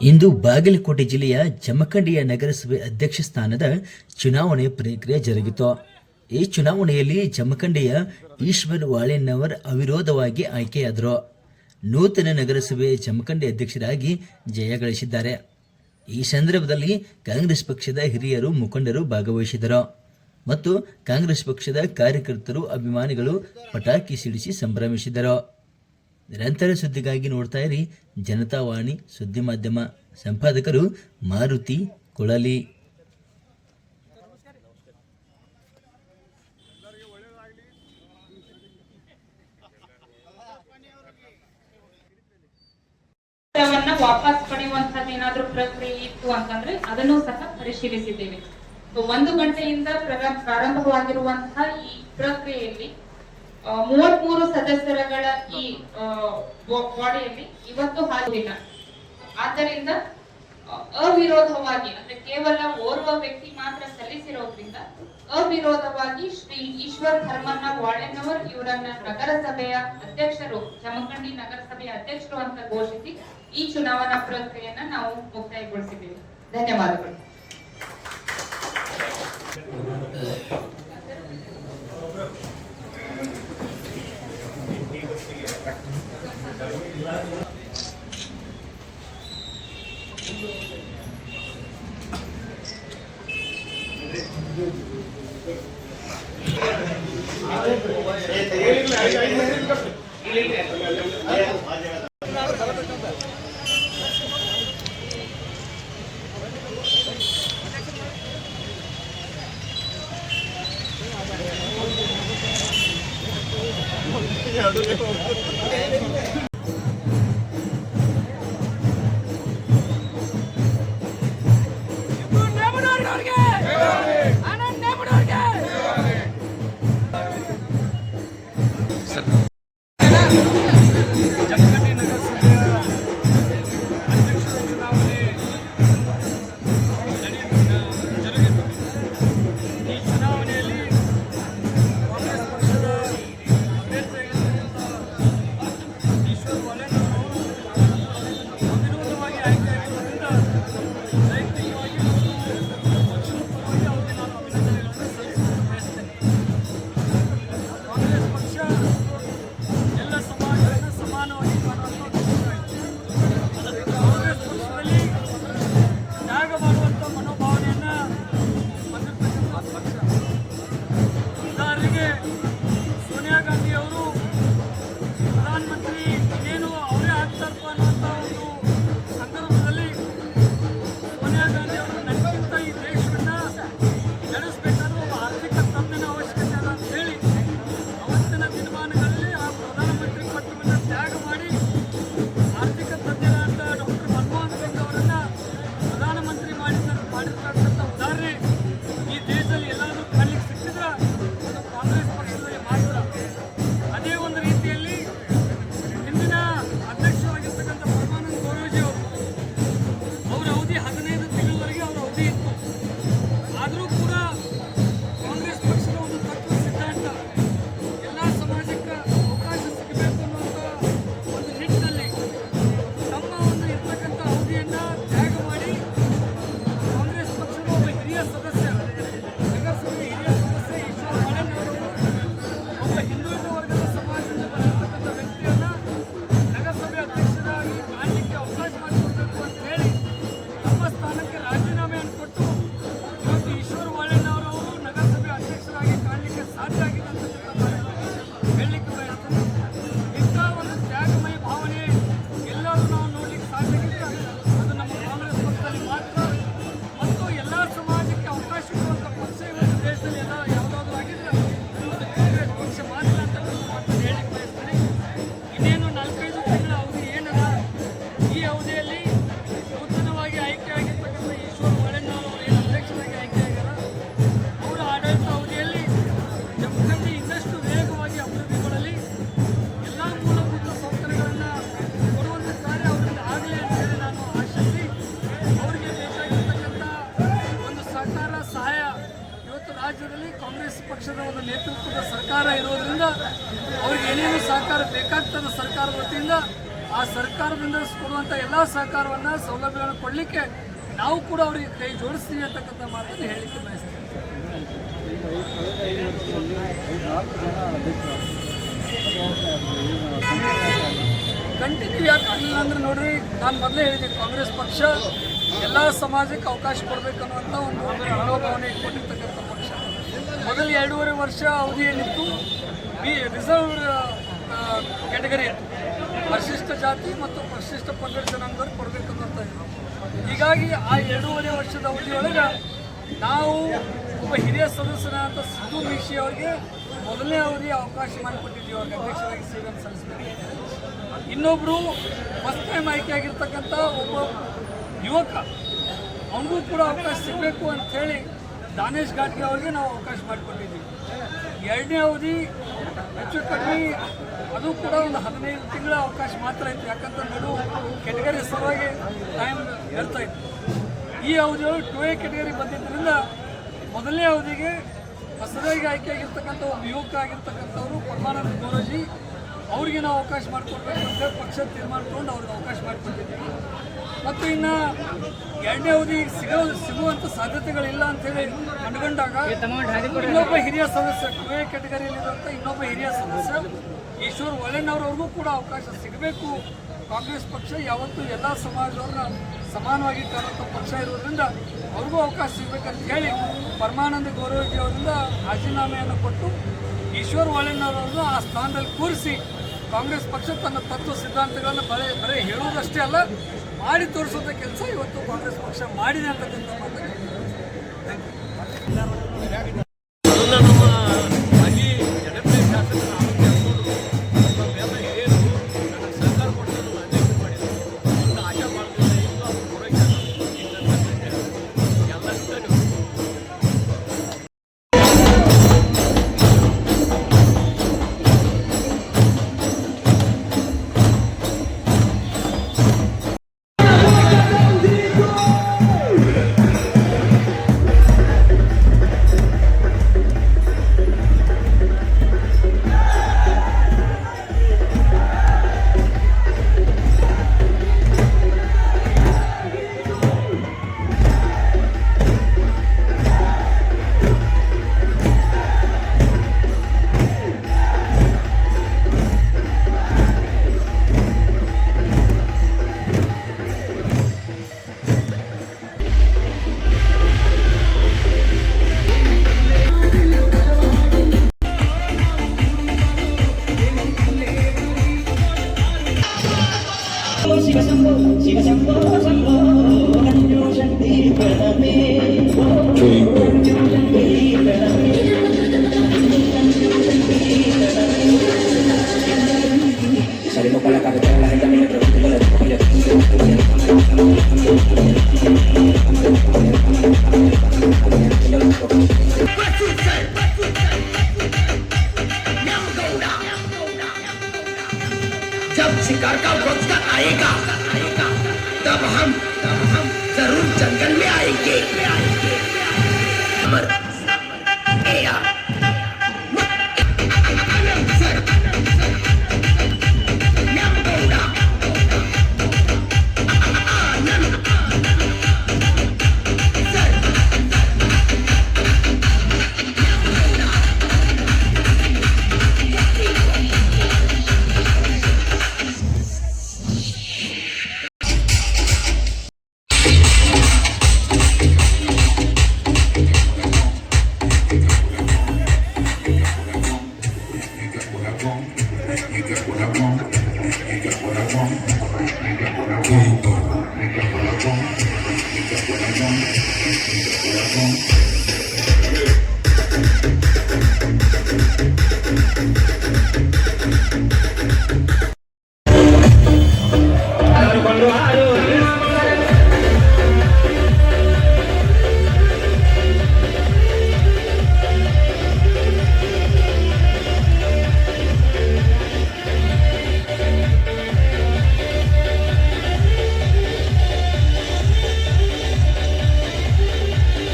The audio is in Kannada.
ಇಂದು ಬಾಗಲಕೋಟೆ ಜಿಲ್ಲೆಯ ಜಮಖಂಡಿಯ ನಗರಸಭೆ ಅಧ್ಯಕ್ಷ ಸ್ಥಾನದ ಚುನಾವಣೆ ಪ್ರಕ್ರಿಯೆ ಜರುಗಿತು. ಈ ಚುನಾವಣೆಯಲ್ಲಿ ಜಮಖಂಡಿಯ ಈಶ್ವರ್ ವಾಳೆನ್ನವರ್ ಅವಿರೋಧವಾಗಿ ಆಯ್ಕೆಯಾದರು. ನೂತನ ನಗರಸಭೆ ಜಮಖಂಡಿ ಅಧ್ಯಕ್ಷರಾಗಿ ಜಯಗಳಿಸಿದ್ದಾರೆ. ಈ ಸಂದರ್ಭದಲ್ಲಿ ಕಾಂಗ್ರೆಸ್ ಪಕ್ಷದ ಹಿರಿಯರು ಮುಖಂಡರು ಭಾಗವಹಿಸಿದರು ಮತ್ತು ಕಾಂಗ್ರೆಸ್ ಪಕ್ಷದ ಕಾರ್ಯಕರ್ತರು ಅಭಿಮಾನಿಗಳು ಪಟಾಕಿ ಸಿಡಿಸಿ ಸಂಭ್ರಮಿಸಿದರು ನಿರಂತರ ಸುದ್ದಿಗಾಗಿ ನೋಡ್ತಾ ಇರಿ ಜನತಾವಾಣಿ ಸುದ್ದಿ ಮಾಧ್ಯಮ ಸಂಪಾದಕರು ಮಾರುತಿ ಕೊಳಲಿ. ವಾಪಸ್ ಪಡೆಯುವಂತ ಏನಾದ್ರೂ ಪ್ರಕ್ರಿಯೆ ಇತ್ತು ಅಂತಂದ್ರೆ ಅದನ್ನು ಸಹ ಪರಿಶೀಲಿಸಿದ್ದೇವೆ. ಒಂದು ಗಂಟೆಯಿಂದ ಪ್ರಾರಂಭವಾಗಿರುವಂತಹ ಈ ಪ್ರಕ್ರಿಯೆಯಲ್ಲಿ ಮೂವತ್ಮೂರು ಸದಸ್ಯರಗಳ ಈ ಬಾಡಿಯಲ್ಲಿ ಇವತ್ತು ಹಾಜರಿಲ್ಲ ಆದ್ದರಿಂದ ಅವಿರೋಧವಾಗಿ, ಅಂದ್ರೆ ಕೇವಲ ಓರ್ವ ವ್ಯಕ್ತಿ ಮಾತ್ರ ಸಲ್ಲಿಸಿರೋದ್ರಿಂದ, ಅವಿರೋಧವಾಗಿ ಶ್ರೀ ಈಶ್ವರ್ ಧರ್ಮಣ್ಣ ವಾಳೆನವರ್ ಇವರನ್ನ ನಗರಸಭೆಯ ಅಧ್ಯಕ್ಷರು ಜಮಖಂಡಿ ನಗರಸಭೆಯ ಅಧ್ಯಕ್ಷರು ಅಂತ ಘೋಷಿಸಿ ಈ ಚುನಾವಣಾ ಪ್ರಕ್ರಿಯೆಯನ್ನ ನಾವು ಮುಕ್ತಾಯಗೊಳಿಸಿದ್ದೇವೆ. ಧನ್ಯವಾದಗಳು. Yeah, ಸರ್ಕಾರ ಇರೋದ್ರಿಂದ ಅವ್ರಿಗೆ ಏನೇನು ಸಹಕಾರ ಬೇಕಾಗ್ತದೆ ಸರ್ಕಾರದ ವತಿಯಿಂದ, ಆ ಸರ್ಕಾರದಿಂದ ಕೊಡುವಂತ ಎಲ್ಲಾ ಸಹಕಾರವನ್ನು, ಸೌಲಭ್ಯಗಳನ್ನು ಕೊಡಲಿಕ್ಕೆ ನಾವು ಕೂಡ ಅವರಿಗೆ ಕೈ ಜೋಡಿಸ್ತೀವಿ ಅಂತಕ್ಕಂಥ ಮಾತನ್ನು ಹೇಳಲಿಕ್ಕೆ ಬಯಸ್ತೀವಿ ಕಂಟಿನ್ಯೂ ಯಾಕೆ ಆಗಲಿಲ್ಲ ಅಂದ್ರೆ ನೋಡ್ರಿ, ನಾನು ಮೊದಲೇ ಹೇಳಿದೆ ಕಾಂಗ್ರೆಸ್ ಪಕ್ಷ ಎಲ್ಲ ಸಮಾಜಕ್ಕೆ ಅವಕಾಶ ಕೊಡಬೇಕನ್ನುವಂಥ ಒಂದು ಮನೋಭಾವನೆ ಇಟ್ಕೊಂಡಿರ್ತಕ್ಕಂಥ ಮೊದಲು ಎರಡೂವರೆ ವರ್ಷ ಅವಧಿ ಏನಿತ್ತು ಬಿ ರಿಸರ್ವ್ ಕ್ಯಾಟಗರಿ, ಪರಿಶಿಷ್ಟ ಜಾತಿ ಮತ್ತು ಪರಿಶಿಷ್ಟ ಪಂಗಡ ಜನಾಂಗದವ್ರು ಕೊಡಬೇಕು ಅನ್ನೋಂಥ ಇದು. ಹೀಗಾಗಿ ಆ ಎರಡೂವರೆ ವರ್ಷದ ಅವಧಿಯೊಳಗೆ ನಾವು ಒಬ್ಬ ಹಿರಿಯ ಸದಸ್ಯನಾದ ಸಿದ್ದು ಮೀಶಿ ಅವರಿಗೆ ಮೊದಲನೇ ಅವಧಿ ಅವಕಾಶ ಮಾಡಿಕೊಟ್ಟಿದ್ದೀವಿ ಅವ್ರಿಗೆ ಅಧ್ಯಕ್ಷರಾಗಿ ಸೇವೆಯನ್ನು ಸಲ್ಲಿಸಬೇಕು ಇನ್ನೊಬ್ಬರು ಫಸ್ಟ್ ಟೈಮ್ ಆಯ್ಕೆ ಆಗಿರ್ತಕ್ಕಂಥ ಒಬ್ಬ ಯುವಕ, ಅವನಿಗೂ ಕೂಡ ಅವಕಾಶ ಸಿಗಬೇಕು ಅಂಥೇಳಿ ದಾನೇಶ್ ಘಾಟ್ಗೆ ಅವರಿಗೆ ನಾವು ಅವಕಾಶ ಮಾಡಿಕೊಟ್ಟಿದ್ದೀವಿ. ಎರಡನೇ ಅವಧಿ ಹೆಚ್ಚು ಕಡಿಮೆ, ಅದು ಕೂಡ ಒಂದು ಹದಿನೈದು ತಿಂಗಳ ಅವಕಾಶ ಮಾತ್ರ ಇತ್ತು ನಡು ಕೆಟಗರಿ ಸಲುವಾಗಿ ಟೈಮ್ ಇರ್ತಾ ಇತ್ತು ಈ ಅವಧಿಯೊಳಗೆ ಟು ಎ ಕೆಟಗರಿ ಬಂದಿದ್ದರಿಂದ ಮೊದಲನೇ ಅವಧಿಗೆ ಹೊಸದಾಗಿ ಆಯ್ಕೆಯಾಗಿರ್ತಕ್ಕಂಥ ಒಬ್ಬ ಯುವಕ ಆಗಿರ್ತಕ್ಕಂಥವ್ರು ಪರಮಾನಂದ ಗೌರಜಿ ಅವರಿಗೆ ನಾವು ಅವಕಾಶ ಮಾಡಿಕೊಡ್ಬೇಕು ಅಂತ ಪಕ್ಷ ತೀರ್ಮಾನ ತಗೊಂಡು ಅವ್ರಿಗೆ ಅವಕಾಶ ಮಾಡಿಕೊಟ್ಟಿದ್ದೀವಿ. ಮತ್ತು ಇನ್ನು ಎರಡನೇ ಅವಧಿ ಸಿಗೋ ಸಿಗುವಂಥ ಸಾಧ್ಯತೆಗಳಿಲ್ಲ ಅಂತೇಳಿ ಕಂಡುಕೊಂಡಾಗ ಇನ್ನೊಬ್ಬ ಹಿರಿಯ ಸದಸ್ಯ ಕುವೆ ಕ್ಯಾಟಗರಿಯಲ್ಲಿರುವಂಥ ಇನ್ನೊಬ್ಬ ಹಿರಿಯ ಸದಸ್ಯ ಈಶ್ವರ್ ಒಲೆನವ್ರವ್ರಿಗೂ ಕೂಡ ಅವಕಾಶ ಸಿಗಬೇಕು. ಕಾಂಗ್ರೆಸ್ ಪಕ್ಷ ಯಾವತ್ತೂ ಎಲ್ಲ ಸಮಾಜದವ್ರನ್ನ ಸಮಾನವಾಗಿ ಕಾಣುವಂಥ ಪಕ್ಷ ಇರೋದ್ರಿಂದ ಅವ್ರಿಗೂ ಅವಕಾಶ ಸಿಗಬೇಕಂತ ಹೇಳಿ ಪರಮಾನಂದ ಗೌರವಜಿ ಅವರಿಂದ ರಾಜೀನಾಮೆಯನ್ನು ಕೊಟ್ಟು ಈಶ್ವರ್ ಒಳ್ಳೆಣ್ಣವರನ್ನು ಆ ಸ್ಥಾನದಲ್ಲಿ ಕೂರಿಸಿ ಕಾಂಗ್ರೆಸ್ ಪಕ್ಷ ತನ್ನ ತತ್ವ ಸಿದ್ಧಾಂತಗಳನ್ನು ಬರೀ ಬರೀ ಹೇಳುವುದಷ್ಟೇ ಅಲ್ಲ ಮಾಡಿ ತೋರಿಸುವಂಥ ಕೆಲಸ ಇವತ್ತು ಕಾಂಗ್ರೆಸ್ ಪಕ್ಷ ಮಾಡಿದೆ ಅಂತಕ್ಕಂಥ ಮಾತನ್ನು ಅದನ್ನ Shambho Shiva Shambho Shambho Shakti Because what I want.